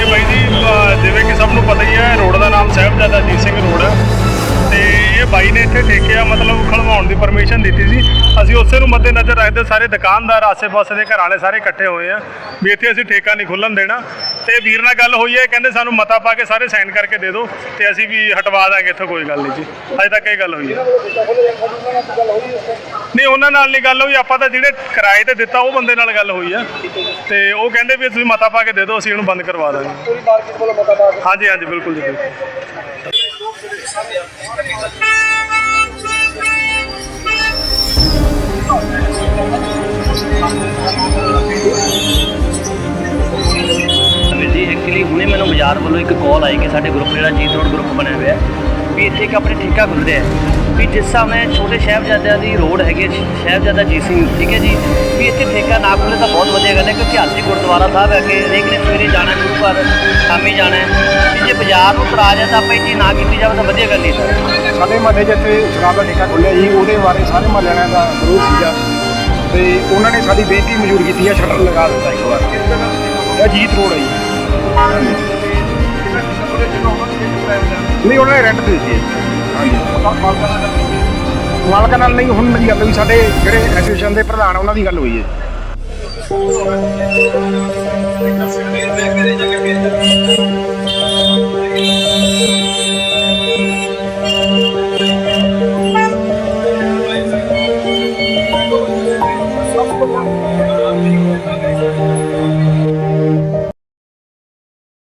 ਇਹ ਬਾਈ ਜੀ, ਅਹ, ਜਿਵੇਂ ਕਿ ਸਭ ਨੂੰ ਪਤਾ ਹੀ ਹੈ, ਰੋਡ ਦਾ ਨਾਮ ਸਾਹਿਬਜ਼ਾਦਾ ਅਜੀਤ ਸਿੰਘ ਰੋਡ ਹੈ। ਤੇ ਇਹ ਬਾਈ ਨੇ ਇੱਥੇ ਠੇਕਿਆ ਮਤਲਬ ਖਲਵਾਉਣ ਦੀ ਪਰਮਿਸ਼ਨ ਦਿੱਤੀ ਸੀ। ਅਸੀਂ ਉਸੇ ਨੂੰ ਮੱਦੇ ਨਜ਼ਰ ਰੱਖਦੇ ਸਾਰੇ ਦੁਕਾਨਦਾਰ ਆਸੇ-ਪਾਸੇ ਦੇ ਘਰਾਂ ਵਾਲੇ ਸਾਰੇ ਇਕੱਠੇ ਹੋਏ ਆ ਵੀ ਇੱਥੇ ਅਸੀਂ ਠੇਕਾ ਨਹੀਂ ਖੁੱਲਣ ਦੇਣਾ। ਤੇ ਵੀਰ ਨਾਲ ਗੱਲ ਹੋਈ ਹੈ ਕਹਿੰਦੇ ਸਾਨੂੰ ਮਤਾ ਪਾ ਕੇ ਸਾਰੇ ਸਾਈਨ ਕਰਕੇ ਦੇ ਦਿਓ ਤੇ ਅਸੀਂ ਵੀ ਹਟਵਾ ਦਾਂਗੇ ਇੱਥੋਂ, ਕੋਈ ਗੱਲ ਨਹੀਂ ਜੀ। ਅਜੇ ਤੱਕ ਇਹ ਗੱਲ ਹੋਈ ਹੈ। ਨਹੀਂ, ਉਹਨਾਂ ਨਾਲ ਨਹੀਂ ਗੱਲ ਹੋਈ, ਆਪਾਂ ਤਾਂ ਜਿਹੜੇ ਕਿਰਾਏ ਤੇ ਦਿੱਤਾ, ਉਹ ਬੰਦੇ ਨਾਲ ਗੱਲ ਹੋਈ ਆ। ਤੇ ਉਹ ਕਹਿੰਦੇ ਵੀ ਤੁਸੀਂ ਮਤਾ ਪਾ ਕੇ ਦੇ ਦਿਓ, ਅਸੀਂ ਇਹਨੂੰ ਬੰਦ ਕਰਵਾ ਦਾਂਗੇ। ਪੂਰੀ ਮਾਰਕੀਟ ਵੱਲੋਂ ਮਤਾ ਪਾ ਕੇ ਹਾਂਜੀ ਹਾਂਜੀ, ਬਿਲਕੁਲ ਜੀ, ਬਿਲਕੁਲ। ਹੁਣੇ ਮੈਨੂੰ ਬਾਜ਼ਾਰ ਵੱਲੋਂ ਇੱਕ ਕਾਲ ਆਈ ਕਿ ਸਾਡੇ ਗਰੁੱਪ ਜਿਹੜਾ ਜੀਤ ਰੋਡ ਗਰੁੱਪ ਬਣਿਆ ਹੋਇਆ ਵੀ ਇੱਥੇ ਇੱਕ ਆਪਣੇ ਠੇਕਾ ਖੁੱਲ ਰਿਹਾ ਹੈ ਵੀ ਜਿਸ ਹਿਸਾਬ ਨਾਲ ਛੋਟੇ ਸ਼ਹਿਬਜ਼ਾਦਿਆਂ ਦੀ ਰੋਡ ਹੈਗੀ ਹੈ, ਸ਼ਹਿਬਜ਼ਾਦਾ ਜੀਤ ਸਿੰਘ ਠੀਕ ਹੈ ਜੀ ਵੀ ਇੱਥੇ ਠੇਕਾ ਨਾ ਖੁੱਲੇ ਤਾਂ ਬਹੁਤ ਵਧੀਆ ਗੱਲ ਹੈ ਕਿਉਂਕਿ ਇਤਿਹਾਸਿਕ ਗੁਰਦੁਆਰਾ ਸਾਹਿਬ ਹੈ ਕਿ ਹਰੇਕ ਨੇ ਸਵੇਰੇ ਜਾਣਾ ਗੁਰੂ ਘਰ ਸ਼ਾਮੀ ਜਾਣਾ ਹੈ ਵੀ ਜੇ ਬਾਜ਼ਾਰ ਨੂੰ ਤਰਾ ਜਾਂਦਾ ਆਪਾਂ ਇਹ ਨਾ ਕੀਤੀ ਜਾਵੇ ਤਾਂ ਵਧੀਆ ਗੱਲ ਨਹੀਂ ਸਰ ਸਾਡੇ ਮਹੱਲੇ 'ਚ ਇੱਥੇ ਸ਼ਰਾਬ ਦਾ ਠੇਕਾ ਖੁੱਲਿਆ ਜੀ ਉਹਦੇ ਬਾਰੇ ਸਾਰੇ ਮਹੱਲੇ ਦਾ ਵਿਰੋਧ ਸੀਗਾ। ਤੇ ਉਹਨਾਂ ਨੇ ਸਾਡੀ ਬੇਨਤੀ ਮਨਜ਼ੂਰ ਕੀਤੀ ਹੈ ਸ਼ਟਰ ਲਗਾ ਦਿੱਤਾ ਇੱਕ ਵਾਰ। ਇਹ ਜੀਤ ਰੋਡ ਹੈ ਜੀ। ਨਹੀਂ, ਉਹਨਾਂ ਨੇ ਰੈਂਟ ਦੇ ਦਿੱਤੀ ਮਾਲਕਾਂ ਨਾਲ ਨਹੀਂ, ਹੁਣ ਮੇਰੀ ਗੱਲ ਹੋਈ, ਸਾਡੇ ਜਿਹੜੇ ਐਸੋਸੀਏਸ਼ਨ ਦੇ ਪ੍ਰਧਾਨ ਉਹਨਾਂ ਦੀ ਗੱਲ ਹੋਈ ਹੈ।